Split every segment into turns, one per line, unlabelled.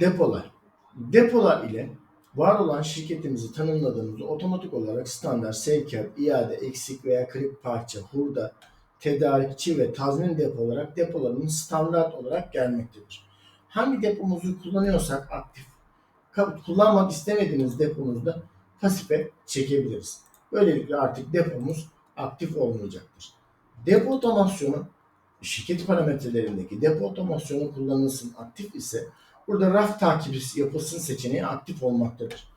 Depolar. Depolar ile var olan şirketimizi tanımladığımızda otomatik olarak standart sevkiyat, iade, eksik veya kırık parça, hurda, tedarikçi ve tazmin depo olarak depolarımız standart olarak gelmektedir. Hangi depomuzu kullanıyorsak aktif, kullanmak istemediğimiz depomuzda pasife çekebiliriz. Böylelikle artık depomuz aktif olmayacaktır. Depo otomasyonu şirket parametrelerindeki depo otomasyonu kullanılsın aktif ise burada raf takibi yapılsın seçeneği aktif olmaktadır.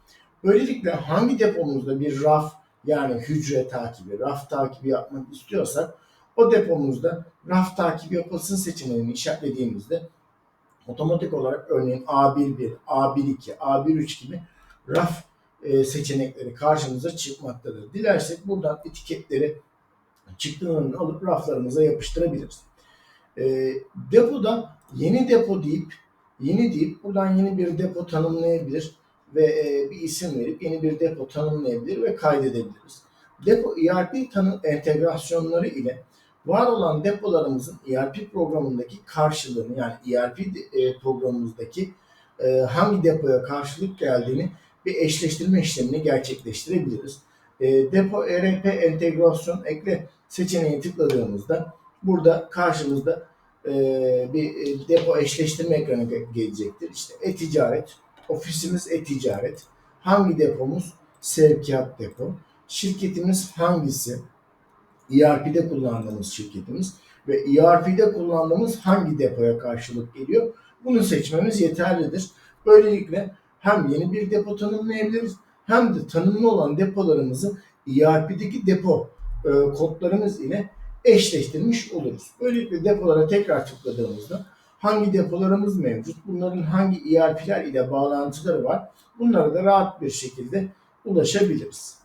Böylelikle hangi depomuzda bir raf yani hücre takibi, raf takibi yapmak istiyorsak o depomuzda raf takibi yapılsın seçeneğini işaretlediğimizde otomatik olarak örneğin A11, A12, A13 gibi raf e, seçenekleri karşımıza çıkmaktadır. Dilersek buradan etiketleri çıktılarını alıp raflarımıza yapıştırabiliriz. E, depoda yeni depo deyip yeni deyip buradan yeni bir depo tanımlayabilir ve e, bir isim verip yeni bir depo tanımlayabilir ve kaydedebiliriz. Depo ERP tanı entegrasyonları ile var olan depolarımızın ERP programındaki karşılığını yani ERP e, programımızdaki e, hangi depoya karşılık geldiğini bir eşleştirme işlemini gerçekleştirebiliriz. E, depo ERP entegrasyon ekle seçeneği tıkladığımızda burada karşımızda e, bir e, depo eşleştirme ekranı ge- gelecektir. İşte e-ticaret, ofisimiz e-ticaret, hangi depomuz? Sevkiyat depo. Şirketimiz hangisi? ERP'de kullandığımız şirketimiz ve ERP'de kullandığımız hangi depoya karşılık geliyor? Bunu seçmemiz yeterlidir. Böylelikle hem yeni bir depo tanımlayabiliriz hem de tanımlı olan depolarımızı ERP'deki depo e, kodlarımız ile eşleştirmiş oluruz. Böylelikle depolara tekrar tıkladığımızda hangi depolarımız mevcut, bunların hangi ERP'ler ile bağlantıları var, bunlara da rahat bir şekilde ulaşabiliriz.